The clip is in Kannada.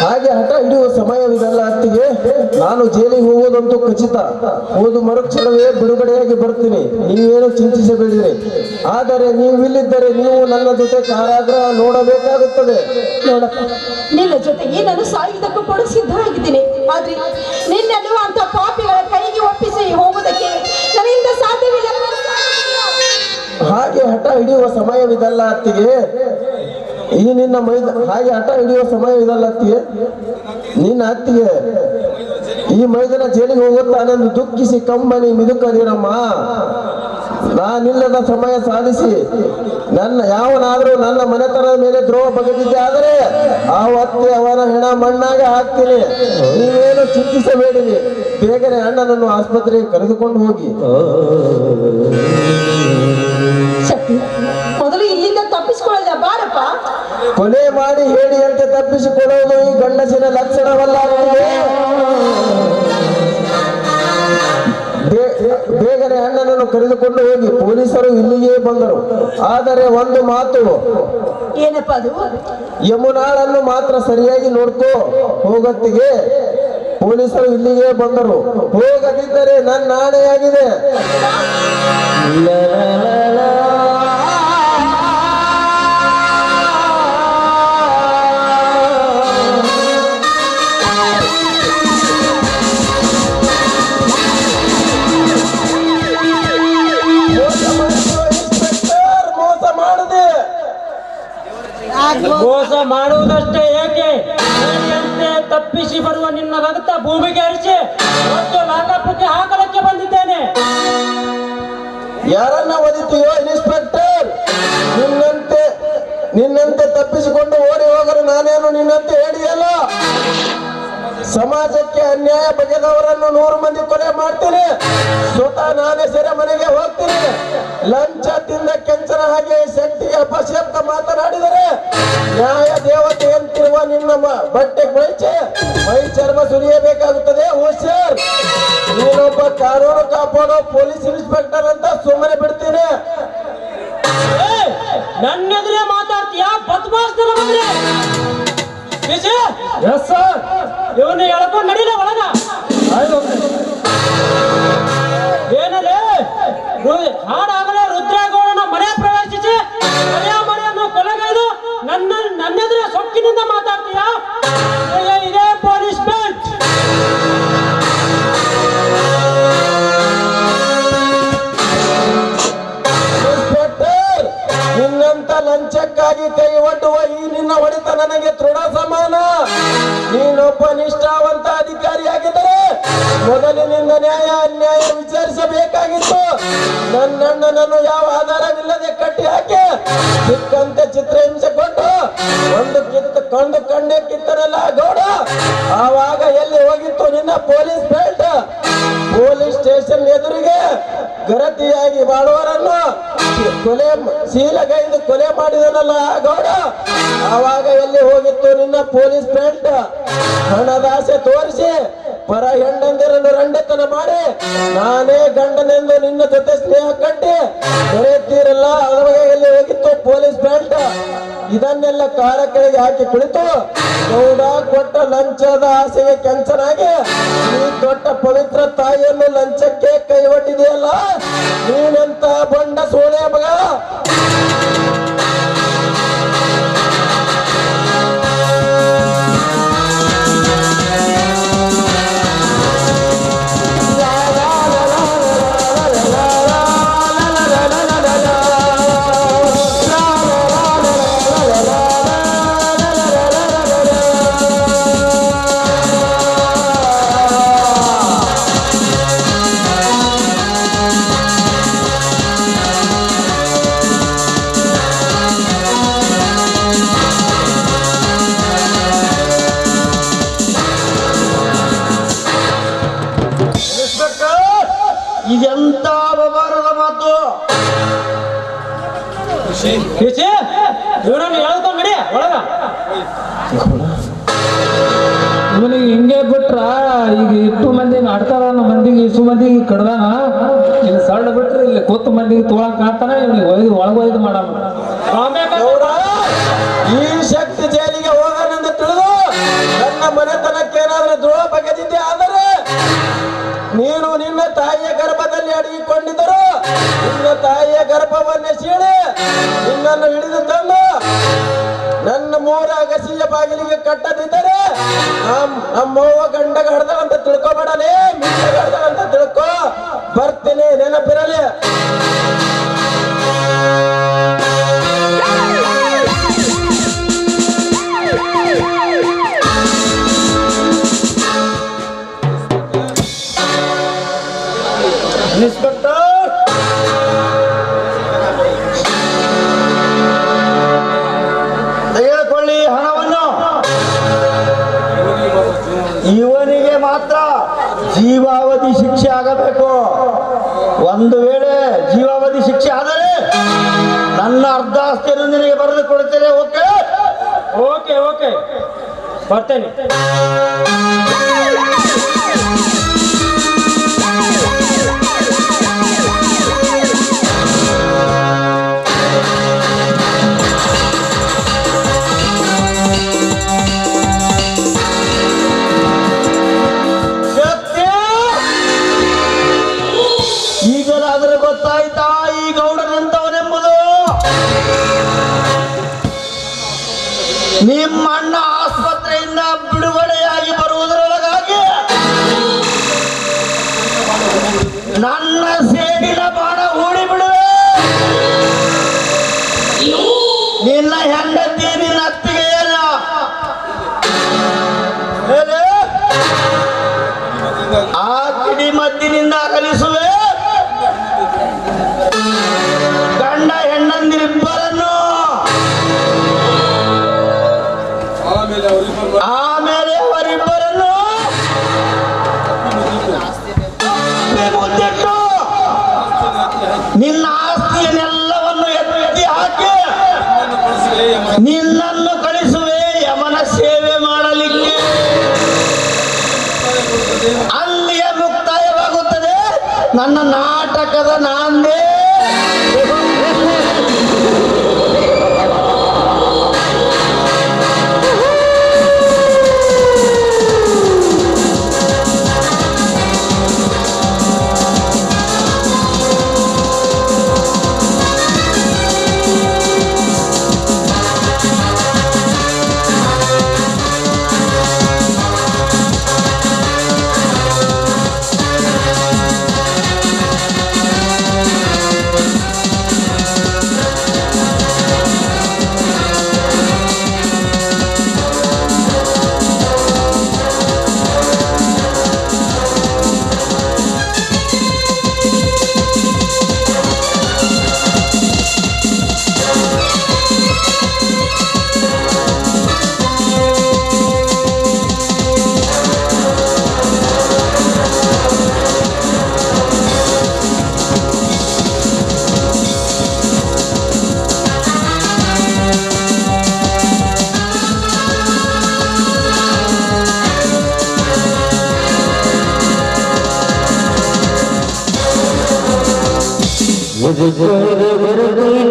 ಹಾಗೆ ಹಠ ಹಿಡಿಯುವ ಸಮಯವಿದಲ್ಲ ಅತ್ತಿಗೆ ನಾನು ಜೈಲಿಗೆ ಹೋಗೋದಂತೂ ಖಚಿತ. ಹೋದು ಮರುಕ್ಷಣವೇ ಬಿಡುಗಡೆಯಾಗಿ ಬರ್ತೀನಿ. ನೀವೇನು ಚಿಂತಿಸಬೇಡಿರಿ. ಆದರೆ ನೀವು ಇಲ್ಲಿದ್ದರೆ ನೀವು ನನ್ನ ಜೊತೆ ಕಾರಾಗ್ರಹ ನೋಡಬೇಕಾಗುತ್ತದೆ. ನೋಡಪ್ಪ ನಿನ್ನ ಜೊತೆಗೆ ನಾನು ಸಾಯುವುದಕ್ಕೂ ಕೂಡ ಸಿದ್ಧ ಆಗಿದ್ದೀನಿ. ಆದ್ರೆ ನಿನ್ನನ್ನು ಅಂತ ಪಾಪಿಗಳ ಕೈಗೆ ಒಪ್ಪಿಸಿ ಹೋಗುವುದಕ್ಕೆ ನನ್ನಿಂದ ಸಾಧ್ಯವಿಲ್ಲ. ಹಾಗೆ ಹಠ ಹಿಡಿಯುವ ಸಮಯವಿದೆಲ್ಲ ಅತ್ತಿಗೆ ಈ ನಿನ್ನ ಮೈದ ಹಾಗೆ ಹಠ ಸಮಯ ಇದಲ್ಲ ಅತ್ತಿಗೆ. ನಿನ್ನ ಅತ್ತಿಗೆ ಈ ಮೈದನ ಜೈಲಿಗೆ ಹೋಗುತ್ತಾನೆಂದು ದುಃಖಿಸಿ ಕಂಬನಿ ಮಿದುಕದಿರಮ್ಮ ನಾನಿಲ್ಲದ ಸಮಯ ಸಾಧಿಸಿ ನನ್ನ ಯಾವನಾದರೂ ನನ್ನ ಮನೆತನದ ಮೇಲೆ ದ್ರೋಹ ಬಗೆದಿದ್ದೆ ಆದರೆ ಅತ್ತೆ ಅವನ ಹೆಣ ಮಣ್ಣಾಗೆ ಹಾಕ್ತೀನಿ. ನೀವೇನು ಚಿಂತಿಸಬೇಡಿ ಬೇಗನೆ ಅಣ್ಣನನ್ನು ಆಸ್ಪತ್ರೆಗೆ ಕರೆದುಕೊಂಡು ಹೋಗಿ. ಕೊಲೆ ಮಾಡಿ ಹೇಳಿಯಂತೆ ತಪ್ಪಿಸಿಕೊಳ್ಳುವುದು ಈ ಗಂಡಸಿನ ಲಕ್ಷಣವಲ್ಲ ಬೇಗನೆ ಅಣ್ಣನನ್ನು ಕರೆದುಕೊಂಡು ಹೋಗಿ. ಪೊಲೀಸರು ಇಲ್ಲಿಯೇ ಬಂದರು. ಆದರೆ ಒಂದು ಮಾತು. ಏನಪ್ಪ ಅದು? ಯಮುನಾಳನ್ನು ಮಾತ್ರ ಸರಿಯಾಗಿ ನೋಡ್ಕೋ. ಹೋಗತ್ತಿಗೆ. ಪೊಲೀಸರು ಇಲ್ಲಿಗೆ ಬಂದರು. ಹೋಗದಿದ್ದರೆ ನನ್ನ ಆಣೆಯಾಗಿದೆ ಮೋಸ ಮಾಡುವುದಷ್ಟೇ ಏಕೆ? ಅಂತೆ ತಪ್ಪಿಸಿ ಬರುವ ನಿನ್ನ ರಕ್ತ ಭೂಮಿಗೆ ಹರಿಸಿ ಮತ್ತು ಲಾಕಪ್ಪಕ್ಕೆ ಹಾಕಲಕ್ಕೆ ಬಂದಿದ್ದೇನೆ. ಯಾರನ್ನ ಒದಿತೀಯೋ ಇನ್ಸ್ಪೆಕ್ಟರ್? ನಿನ್ನಂತೆ ನಿನ್ನಂತೆ ತಪ್ಪಿಸಿಕೊಂಡು ಓಡಿ ಹೋಗಲು ನಾನೇನು ನಿನ್ನಂತೆ ಹೇಳಿಯಲ್ಲ? ಸಮಾಜಕ್ಕೆ ಅನ್ಯಾಯ ಬಗೆದವರನ್ನು ನೂರು ಮಂದಿ ಕೊಲೆ ಮಾಡ್ತೀನಿ. ಸ್ವತಃ ನಾನೇ ಸೆರೆ ಮನೆಗೆ ಹೋಗ್ತೀನಿ. ಲಂಚ ತಿಂದ ನನ್ನೆದುರೇ ಮಾತಾಡ್ತೀಯ? ಬದ್ಮಾಸ್ತರ ಬಂದ್ರೆ ಎಸ್ ಸರ್ ಇವನ್ನ ಎಳ್ಕೊಂಡು ನಡೀಲ ಒಳಗ? ಏನಲ್ಲೇ? ಹಾಡಾಗಲೇ ರುದ್ರೇಗೌಡನ ಮನೆ ಪ್ರವೇಶಿಸಿ ಮನೆಯ ಮನೆಯನ್ನು ಕೊಲೆಗೈದು ನನ್ನ ನನ್ನೆದುರೇ ಸೊಕ್ಕಿನಿಂದ ಮಾತಾಡ್ತೀಯ? ಲಂಚಕ್ಕಾಗಿ ಕೈ ಒಡ್ಡುವ ಈ ನಿನ್ನ ಹೊಡೆತ ನನಗೆ ದೃಢ ಸಮಾನ. ನೀನೊಬ್ಬ ನಿಷ್ಠಾವಂತ ಅಧಿಕಾರಿಯಾಗಿದ್ದರೆ ಮೊದಲಿನಿಂದ ನ್ಯಾಯ ಅನ್ಯಾಯ ವಿಚಾರಿಸಬೇಕಾಗಿತ್ತು. ನನ್ನಣ್ಣನನ್ನು ಯಾವ ಆಧಾರವಿಲ್ಲದೆ ಕಟ್ಟಿ ಹಾಕಿ ಸಿಕ್ಕಂತೆ ಚಿತ್ರಹಿಂಸೆ ಕೊಟ್ಟು ಒಂದು ಕಿತ್ತು ಕಂಡು ಕಣ್ಣೆ ಕಿತ್ತರಲ್ಲ ಗೌಡ? ಆವಾಗ ಎಲ್ಲಿ ಹೋಗಿತ್ತು ನಿನ್ನ ಪೊಲೀಸ್ ಬೆಲ್ಟ್ ಪೊಲೀಸ್ ಸ್ಟೇಷನ್ ಎದುರಿಗೆ ಗರತಿಯಾಗಿ ಬಾಳುವರನ್ನು ಕೊಲೆ ಸೀಲಗೈದು ಕೊಲೆ ಮಾಡಿದನಲ್ಲ ಗೌಡ? ಆವಾಗ ಎಲ್ಲಿ ಹೋಗಿತ್ತು ನಿನ್ನ ಪೊಲೀಸ್ ಬೆಲ್ಟ್ ಹಣದಾಸೆ ತೋರಿಸಿ, ಪರ ಹೆಂಡಂದಿರನ್ನು ರಂಡತನ ಮಾಡಿ, ನಾನೇ ಗಂಡನೆಂದು ನಿನ್ನ ಜೊತೆ ಸ್ನೇಹ ಕಟ್ಟಿ ಬೆರೆಯುತ್ತೀರಲ್ಲ ಅದ್ರೊಳಗೆ ಎಲ್ಲಿ ಹೋಗಿತ್ತು ಪೊಲೀಸ್ ಬೆಲ್ಟ್ ಇದನ್ನೆಲ್ಲ ಕಾರ ಕೆಳಗೆ ಹಾಕಿ ಕುಳಿತು, ಗೌಡ ಕೊಟ್ಟ ಲಂಚದ ಆಸೆಗೆ ಕೆಂಚನಾಗಿ ಈ ದೊಡ್ಡ ಪವಿತ್ರ ತಾಯಿಯನ್ನು ಲಂಚಕ್ಕೆ ಕೈ ಒಟ್ಟಿದೆಯಲ್ಲ ನೀನೆಂತ ಬಂಡ ಸೋಳೆ ಮಗ ಇದೆಂತ ಅವಮಾನದ ಮಾತು ನಡಿ ಒಳಗ ಇವನಿಗೆ ಹಿಂಗೆ ಬಿಟ್ರ ಈಗ ಇಟ್ಟು ಮಂದಿ ಆಡ್ತಾರ ಮಂದಿಗೆ ಇಷ್ಟು ಮಂದಿಗೆ ಕಡ್ದಾನ ಇಲ್ಲಿ ಸಣ್ಣ ಬಿಟ್ರೆ ಇಲ್ಲಿ ಕೂತು ಮಂದಿಗೆ ತೋಳಕ್ ಆಡ್ತಾನ ಇವನಿಗೆ ಒಯ್ದು ಒಳಗ ಒಯ್ದು ಗೌಡ ಈ ಶಕ್ತಿ ಜೈಲಿಗೆ ಹೋಗೋಣಂತ ತಿಳಿದು ನಿನ್ನ ತಾಯಿಯ ಗರ್ಭವನ್ನೇ ಸೀಳಿ ನಿನ್ನನ್ನು ಹಿಡಿದು ತಂದು ನನ್ನ ಮೂರ ಅಗಸಿಯ ಬಾಗಿಲಿಗೆ ಕಟ್ಟದಿದ್ದರೆ ಗಂಡ ಗಡ್ದಳಂತ ತಿಳ್ಕೊಬೇಡಲೇ ಮಿಕ್ಕ ಗಡ್ದಳಂತ ತಿಳ್ಕೊ. ಬರ್ತೀನಿ, ನೆನಪಿರಲಿ. ಜೀವಾವಧಿ ಶಿಕ್ಷೆ ಆಗಬೇಕು. ಒಂದು ವೇಳೆ ಜೀವಾವಧಿ ಶಿಕ್ಷೆ ಆದರೆ ನನ್ನ ಅರ್ಧ ಆಸ್ತಿಯನ್ನು ನಿನಗೆ ಬರೆದು ಕೊಡುತ್ತೇನೆ, ಓಕೆ? Okay okay. ಬರ್ತೇನೆ. ಆಸ್ಪತ್ರೆಯಿಂದ ಬಿಡುಗಡೆಯಾಗಿ ಬರುವುದರೊಳಗಾಗಿ ನನ್ನ ಸೇಡಿನ ನನ್ನ ನಾಟಕದ ನಾಂದೇ Yeah.